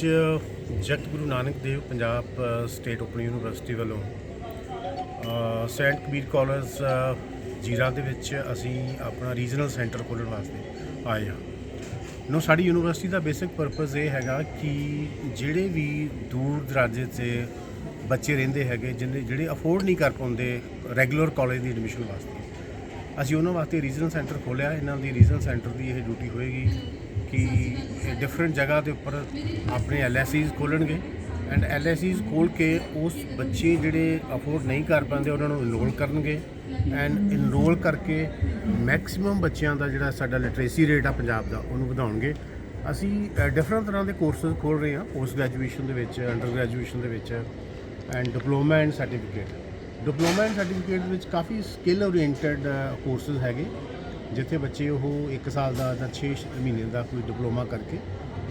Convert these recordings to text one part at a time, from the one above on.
ਅੱਜ Jagat Guru Nanak Dev Punjab state open university ਵੱਲੋਂ saint Kabir college Zira ਦੇ ਵਿੱਚ ਅਸੀਂ ਆਪਣਾ ਰੀਜਨਲ ਸੈਂਟਰ ਖੋਲ੍ਹਣ ਵਾਸਤੇ ਆਏ ਹਾਂ। ਨੋ, ਸਾਡੀ ਯੂਨੀਵਰਸਿਟੀ ਦਾ ਬੇਸਿਕ ਪਰਪਸ ਇਹ ਹੈਗਾ ਕਿ ਜਿਹੜੇ ਵੀ ਦੂਰ ਦਰਾਜੇ 'ਤੇ ਬੱਚੇ ਰਹਿੰਦੇ ਹੈਗੇ ਜਿਹਨੇ ਜਿਹੜੇ ਅਫੋਰਡ ਨਹੀਂ ਕਰ ਪਾਉਂਦੇ ਰੈਗੂਲਰ ਕਾਲਜ ਦੀ ਐਡਮਿਸ਼ਨ ਵਾਸਤੇ, ਅਸੀਂ ਉਹਨਾਂ ਵਾਸਤੇ ਰੀਜਨਲ ਸੈਂਟਰ ਖੋਲ੍ਹਿਆ। ਇਹਨਾਂ ਦੀ ਰੀਜਨਲ ਸੈਂਟਰ ਦੀ ਇਹ ਡਿਊਟੀ ਹੋਏਗੀ ਕਿ ਡਿਫਰੈਂਟ ਜਗ੍ਹਾ ਦੇ ਉੱਪਰ ਆਪਣੇ ਐਲਐਸਸੀਜ਼ ਖੋਲਣਗੇ। ਐਂਡ ਐਲਐਸਸੀਜ਼ ਖੋਲ ਕੇ ਉਸ ਬੱਚੇ ਜਿਹੜੇ ਅਫੋਰਡ ਨਹੀਂ ਕਰ ਪਾਉਂਦੇ, ਉਹਨਾਂ ਨੂੰ ਇਨਰੋਲ ਕਰਨਗੇ। ਐਂਡ ਇਨਰੋਲ ਕਰਕੇ ਮੈਕਸਿਮਮ ਬੱਚਿਆਂ ਦਾ ਜਿਹੜਾ ਸਾਡਾ ਲਿਟਰੇਸੀ ਰੇਟ ਆ ਪੰਜਾਬ ਦਾ, ਉਹਨੂੰ ਵਧਾਉਣਗੇ। ਅਸੀਂ ਡਿਫਰੈਂਟ ਤਰ੍ਹਾਂ ਦੇ ਕੋਰਸਸ ਖੋਲ ਰਹੇ ਹਾਂ ਪੋਸਟ ਗ੍ਰੈਜੂਏਸ਼ਨ ਦੇ ਵਿੱਚ ਅੰਡਰ ਗ੍ਰੈਜੂਏਸ਼ਨ ਦੇ ਵਿੱਚ and diploma and certificate diploma and certificate ਵਿੱਚ ਕਾਫੀ ਸਕਿੱਲ ਓਰੀਐਂਟਡ ਕੋਰਸਸ ਹੈਗੇ। ਜਿੱਥੇ ਬੱਚੇ ਉਹ 1 ਸਾਲ ਦਾ ਜਾਂ 6 ਮਹੀਨੇ ਦਾ ਕੋਈ ਡਿਪਲੋਮਾ ਕਰਕੇ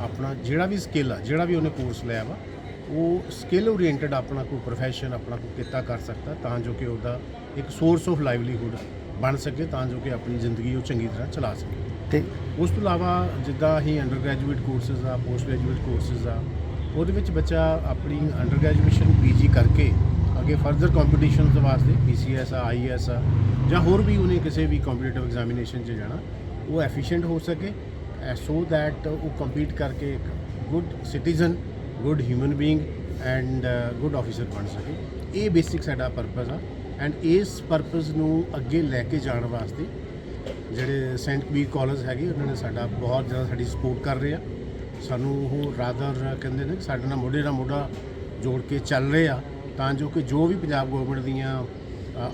ਆਪਣਾ ਜਿਹੜਾ ਵੀ ਸਕਿੱਲ ਆ ਜਿਹੜਾ ਵੀ ਉਹਨੇ ਕੋਰਸ ਲਿਆ ਵਾ ਉਹ ਸਕਿੱਲ ਓਰੀਐਂਟਡ ਆਪਣਾ ਕੋਈ ਪ੍ਰੋਫੈਸ਼ਨ ਆਪਣਾ ਕੋਈ ਕਿੱਤਾ ਕਰ ਸਕਦਾ ਤਾਂ ਜੋ ਕਿ ਉਹਦਾ ਇੱਕ ਸੋਰਸ ਆਫ ਲਾਈਵਲੀਹੁੱਡ ਬਣ ਸਕੇ ਤਾਂ ਜੋ ਕਿ ਆਪਣੀ ਜ਼ਿੰਦਗੀ ਉਹ ਚੰਗੀ ਤਰ੍ਹਾਂ ਚਲਾ ਸਕੇ। ਤੇ ਉਸ ਤੋਂ ਇਲਾਵਾ ਜਿੱਦਾਂ ਹੀ ਅੰਡਰ ਗ੍ਰੈਜੂਏਟ ਕੋਰਸਸ ਆ ਪੋਸਟ ਗ੍ਰੈਜੂਏਟ ਕੋਰਸਸ ਆ ਉਹਦੇ ਵਿੱਚ ਬੱਚਾ ਆਪਣੀ ਅੰਡਰ ਗ੍ਰੈਜੂਏਸ਼ਨ ਪੀਜੀ ਕਰਕੇ ਅੱਗੇ ਫਰਦਰ ਕੰਪੀਟੀਸ਼ਨਸ ਵਾਸਤੇ ਪੀਸੀਐਸ ਆ ਆਈਐਸ ਆ, ਜਾਂ ਹੋਰ ਵੀ ਉਹਨੇ ਕਿਸੇ ਵੀ ਕੰਪੀਟੀਟਿਵ ਐਗਜ਼ਾਮੀਨੇਸ਼ਨ 'ਚ ਜਾਣਾ, ਉਹ ਐਫੀਸ਼ੀਐਂਟ ਹੋ ਸਕੇ ਸੋ ਦੈਟ ਉਹ ਕੰਪੀਟ ਕਰਕੇ ਇੱਕ good citizen good human being and good officer ਬਣ ਸਕੇ। ਇਹ ਬੇਸਿਕ ਸਾਡਾ ਪਰਪਸ ਆ ਐਂਡ ਇਸ ਪਰਪਸ ਨੂੰ ਅੱਗੇ ਲੈ ਕੇ ਜਾਣ ਵਾਸਤੇ ਜਿਹੜੇ ਸੈਂਟ ਕਬੀਰ ਕਾਲਜ ਹੈਗੇ, ਉਹਨਾਂ ਨੇ ਸਾਡਾ ਬਹੁਤ ਜ਼ਿਆਦਾ ਸਾਡੀ ਸਪੋਰਟ ਕਰ ਰਹੇ ਆ। ਸਾਨੂੰ ਉਹ ਰਾਦਰ ਕਹਿੰਦੇ ਨੇ ਸਾਡੇ ਨਾਲ ਮੋਢੇ ਨਾਲ ਮੋਢਾ ਜੋੜ ਕੇ ਚੱਲ ਰਹੇ ਆ। ਤਾਂ ਜੋ ਕਿ ਜੋ ਵੀ ਪੰਜਾਬ ਗਵਰਨਮੈਂਟ ਦੀਆਂ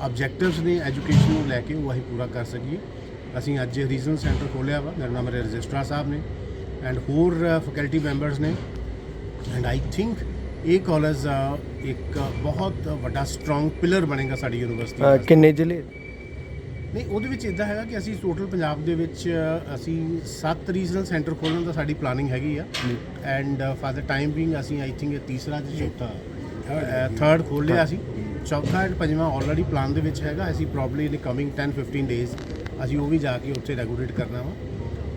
ਆਬਜੈਕਟਿਵਸ ਨੇ ਐਜੂਕੇਸ਼ਨ ਨੂੰ ਲੈ ਕੇ ਉਹ ਅਸੀਂ ਪੂਰਾ ਕਰ ਸਕੀਏ। ਅਸੀਂ ਅੱਜ ਰੀਜਨਲ ਸੈਂਟਰ ਖੋਲ੍ਹਿਆ ਵਾ ਮੇਰਾ ਨਾਮ ਮੇਰੇ ਰਜਿਸਟਰਾਰ ਸਾਹਿਬ ਨੇ ਐਂਡ ਹੋਰ ਫੈਕਲਟੀ ਮੈਂਬਰਸ ਨੇ। ਐਂਡ ਆਈ ਥਿੰਕ ਇਹ ਕਾਲਜ ਇੱਕ ਬਹੁਤ ਵੱਡਾ ਸਟਰੋਂਗ ਪਿਲਰ ਬਣੇਗਾ ਸਾਡੀ ਯੂਨੀਵਰਸਿਟੀ ਕਿੰਨੇ ਜ਼ਿਲ੍ਹੇ? ਨਹੀਂ ਉਹਦੇ ਵਿੱਚ ਇਦਾਂ ਹੈਗਾ ਕਿ ਅਸੀਂ ਟੋਟਲ ਪੰਜਾਬ ਦੇ ਵਿੱਚ ਅਸੀਂ 7 ਰੀਜਨਲ ਸੈਂਟਰ ਖੋਲ੍ਹਣ ਦਾ ਸਾਡੀ ਪਲਾਨਿੰਗ ਹੈਗੀ ਆ। And for the time being ਅਸੀਂ ਆਈ ਥਿੰਕ ਇਹ ਤੀਸਰਾ ਤੇ ਚੌਥਾ ਥਰਡ ਖੋਲ੍ਹ ਲਿਆ ਅਸੀਂ ਚੌਥਾ ਐਂਡ ਪੰਜਵਾਂ ਆਲਰੇਡੀ ਪਲਾਨ ਦੇ ਵਿੱਚ ਹੈਗਾ। ਅਸੀਂ ਪ੍ਰੋਬਬਲੀ ਇਨ ਕਮਿੰਗ 10 15 ਡੇਜ਼ ਅਸੀਂ ਉਹ ਵੀ ਜਾ ਕੇ ਉੱਥੇ ਰੈਗੂਲੇਟ ਕਰਨਾ ਵਾ।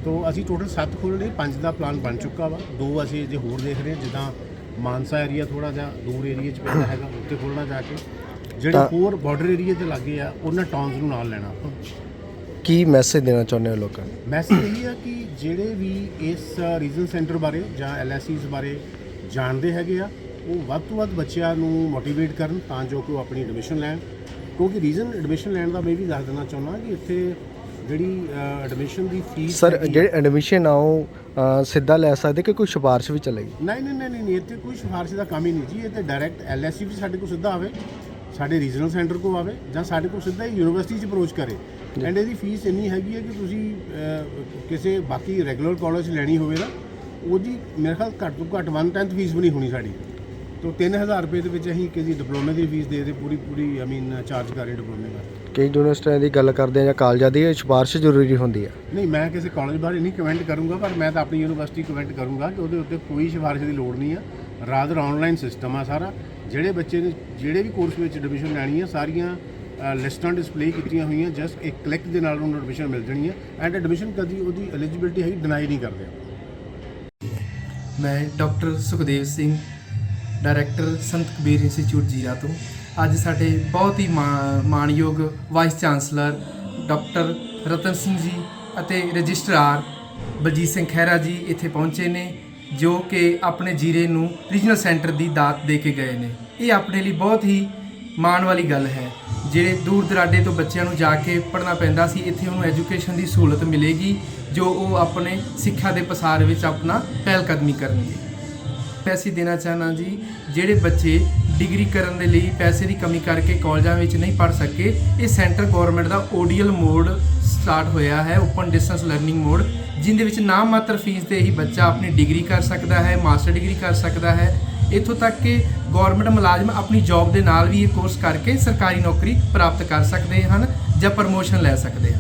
ਤੋ ਅਸੀਂ ਟੋਟਲ 7 ਖੋਲ੍ਹਣੇ ਪੰਜ ਦਾ ਪਲਾਨ ਬਣ ਚੁੱਕਾ ਵਾ। ਦੋ ਅਸੀਂ ਜੇ ਹੋਰ ਦੇਖ ਰਹੇ ਹਾਂ ਜਿੱਦਾਂ ਮਾਨਸਾ ਏਰੀਆ ਥੋੜਾ ਜਿਹਾ ਦੂਰ ਏਰੀਆ 'ਚ ਪੈਂਦਾ ਹੈਗਾ ਉੱਥੇ ਖੋਲ੍ਹਣਾ ਜਾ ਕੇ। ਜਿਹੜੇ ਤਾਂ- ਹੋਰ ਬਾਰਡਰ ਏਰੀਆ ਦੇ ਲਾਗੇ ਆ ਉਹਨਾਂ ਟਾਊਨਸ ਨੂੰ ਨਾਲ ਲੈਣਾ ਆਪਾਂ। ਕੀ ਮੈਸੇਜ ਦੇਣਾ ਚਾਹੁੰਦੇ ਹੋ ਲੋਕਾਂ ਨੂੰ? ਮੈਸੇਜ ਇਹ ਹੈ ਕਿ ਜਿਹੜੇ ਵੀ ਇਸ ਰੀਜਨ ਸੈਂਟਰ ਬਾਰੇ ਜਾਂ ਐਲਐਸਸੀਜ਼ ਬਾਰੇ ਜਾਣਦੇ ਹੈਗੇ ਆ ਉਹ ਵੱਧ ਤੋਂ ਵੱਧ ਬੱਚਿਆਂ ਨੂੰ ਮੋਟੀਵੇਟ ਕਰਨ ਤਾਂ ਜੋ ਕਿ ਉਹ ਆਪਣੀ ਐਡਮਿਸ਼ਨ ਲੈਣ। ਕਿਉਂਕਿ ਰੀਜਨ ਐਡਮਿਸ਼ਨ ਲੈਣ ਦਾ ਮੈਂ ਵੀ ਦੱਸ ਦੇਣਾ ਚਾਹੁੰਦਾ ਕਿ ਇੱਥੇ ਜਿਹੜੀ ਐਡਮਿਸ਼ਨ ਦੀ ਫੀਸ ਸਰ ਜਿਹੜੇ ਐਡਮਿਸ਼ਨ ਆ ਉਹ ਸਿੱਧਾ ਲੈ ਸਕਦੇ ਕਿ ਕੋਈ ਸਿਫਾਰਿਸ਼ ਵੀ ਚੱਲੇਗੀ? ਨਹੀਂ ਨਹੀਂ ਨਹੀਂ ਨਹੀਂ ਇੱਥੇ ਕੋਈ ਸਿਫਾਰਿਸ਼ ਦਾ ਕੰਮ ਹੀ ਨਹੀਂ ਜੀ। ਇਹ ਤੇ ਡਾਇਰੈਕਟ ਐਲਐਸਸੀ ਵੀ ਸਾਡੇ ਕੋਲ ਸਿੱਧਾ ਆਵੇ ਸਾਡੇ ਰੀਜਨਲ ਸੈਂਟਰ ਕੋਲ ਆਵੇ ਜਾਂ ਸਾਡੇ ਕੋਲ ਸਿੱਧਾ ਹੀ ਯੂਨੀਵਰਸਿਟੀ 'ਚ ਅਪਰੋਚ ਕਰੇ। ਐਂਡ ਇਹਦੀ ਫੀਸ ਇੰਨੀ ਹੈਗੀ ਹੈ ਕਿ ਤੁਸੀਂ ਕਿਸੇ ਬਾਕੀ ਰੈਗੂਲਰ ਕਾਲਜ ਲੈਣੀ ਹੋਵੇ ਨਾ ਉਹਦੀ ਮੇਰੇ ਖਿਆਲ ਘੱਟ ਤੋਂ ਘੱਟ 1/10 ਫੀਸ ਵੀ ਨਹੀਂ ਹੋਣੀ ਸਾਡੀ। ਤੋਂ 3000 ਰੁਪਏ ਦੇ ਵਿੱਚ ਅਸੀਂ ਕਿਸੇ ਡਿਪਲੋਮੇ ਦੀ ਫੀਸ ਦੇ ਦੇ ਪੂਰੀ ਪੂਰੀ ਆਈ ਮੀਨ ਚਾਰਜ ਕਰ ਰਹੇ ਡਿਪਲੋਮੇ ਦਾ ਕਈ ਯੂਨੀਵਰਸਿਟੀਆਂ ਦੀ ਗੱਲ ਕਰਦੇ ਆ ਜਾਂ ਕਾਲਜਾਂ ਦੀ ਇਹ ਸਿਫਾਰਿਸ਼ ਜ਼ਰੂਰੀ ਹੁੰਦੀ ਆ। ਨਹੀਂ ਮੈਂ ਕਿਸੇ ਕਾਲਜ ਬਾਰੇ ਨਹੀਂ ਕਮੈਂਟ ਕਰੂੰਗਾ ਪਰ ਮੈਂ ਤਾਂ ਆਪਣੀ ਯੂਨੀਵਰਸਿਟੀ ਕਮੈਂਟ ਕਰੂੰਗਾ ਕਿ ਉਹਦੇ ਉੱਤੇ ਕੋਈ ਸਿਫਾਰਿਸ਼ ਦੀ ਲੋੜ ਨਹੀਂ ਆ। ਰਾਦਰ ਆਨਲਾਈਨ ਸਿਸਟਮ ਆ ਸਾਰਾ। ਜਿਹੜੇ ਬੱਚੇ ਨੇ ਜਿਹੜੇ ਵੀ ਕੋਰਸ ਵਿੱਚ ਐਡਮਿਸ਼ਨ ਲੈਣੀ ਆ ਸਾਰੀਆਂ ਲਿਸਟਾਂ ਡਿਸਪਲੇ ਕੀਤੀਆਂ ਹੋਈਆਂ ਜਸਟ ਇੱਕ ਕਲਿੱਕ ਦੇ ਨਾਲ ਉਹਨੂੰ ਐਡਮਿਸ਼ਨ ਮਿਲ ਜਾਣੀ ਹੈ ਐਂਡ ਐਡਮਿਸ਼ਨ ਕਦੀ ਉਹਦੀ ਐਲੀਜੀਬਿਲਟੀ ਹੈ ਡਿਨਾਈ ਨਹੀਂ ਕਰਦੇ। ਮੈਂ ਡਾਕਟਰ ਸੁਖਦੇਵ ਸਿੰਘ ਡਾਇਰੈਕਟਰ ਸੰਤ ਕਬੀਰ ਇੰਸਟੀਚਿਊਟ ਜੀਰਾ ਤੋਂ। ਅੱਜ ਸਾਡੇ ਬਹੁਤ ਹੀ ਮਾਣ- ਮਾਣਯੋਗ vice chancellor doctor Ratan Singh ji ਅਤੇ ਰਜਿਸਟਰਾਰ ਬਲਜੀਤ ਸਿੰਘ ਖਹਿਰਾ ਜੀ ਇੱਥੇ ਪਹੁੰਚੇ ਨੇ, ਜੋ ਕਿ ਆਪਣੇ ਜੀਰੇ ਨੂੰ ਰੀਜਨਲ ਸੈਂਟਰ ਦੀ ਦਾਤ ਦੇ ਕੇ ਗਏ ਨੇ। ਇਹ ਆਪਣੇ ਲਈ ਬਹੁਤ ਹੀ ਮਾਣ ਵਾਲੀ ਗੱਲ ਹੈ, ਜਿਹੜੇ ਦੂਰ ਦਰਾਡੇ ਤੋਂ ਬੱਚਿਆਂ ਨੂੰ ਜਾ ਕੇ ਪੜ੍ਹਨਾ ਪੈਂਦਾ ਸੀ, ਇੱਥੇ ਉਹਨੂੰ ਐਜੂਕੇਸ਼ਨ ਦੀ ਸਹੂਲਤ ਮਿਲੇਗੀ, ਜੋ ਉਹ ਆਪਣੇ ਸਿੱਖਿਆ ਦੇ ਪਸਾਰ ਵਿੱਚ ਆਪਣਾ ਪਹਿਲ ਕਦਮੀ ਕਰਨਗੇ। ਪੈਸੇ ਦੇਣਾ ਚਾਹਨਾ ਜੀ, ਜਿਹੜੇ ਬੱਚੇ ਡਿਗਰੀ ਕਰਨ ਦੇ ਲਈ ਪੈਸੇ ਦੀ ਕਮੀ ਕਰਕੇ ਕਾਲਜਾਂ ਵਿੱਚ ਨਹੀਂ ਪੜ ਸਕੇ, ਇਹ ਸੈਂਟਰ ਗਵਰਨਮੈਂਟ ਦਾ ਓਡੀਐਲ ਮੋਡ ਸਟਾਰਟ ਹੋਇਆ ਹੈ, ਓਪਨ ਡਿਸਟੈਂਸ ਲਰਨਿੰਗ ਮੋਡ, ਜਿੰਦੇ ਵਿੱਚ ਨਾ ਮਾਤਰ ਫੀਸ ਤੇ ਹੀ ਬੱਚਾ ਆਪਣੀ ਡਿਗਰੀ ਕਰ ਸਕਦਾ ਹੈ ਮਾਸਟਰ ਡਿਗਰੀ ਕਰ ਸਕਦਾ ਹੈ। ਇੱਥੋਂ ਤੱਕ ਕਿ ਗਵਰਨਮੈਂਟ ਮੁਲਾਜ਼ਮ ਆਪਣੀ ਜੌਬ ਦੇ ਨਾਲ ਵੀ ਇਹ ਕੋਰਸ ਕਰਕੇ ਸਰਕਾਰੀ ਨੌਕਰੀ ਪ੍ਰਾਪਤ ਕਰ ਸਕਦੇ ਹਨ ਜਾਂ ਪ੍ਰਮੋਸ਼ਨ ਲੈ ਸਕਦੇ ਹਨ।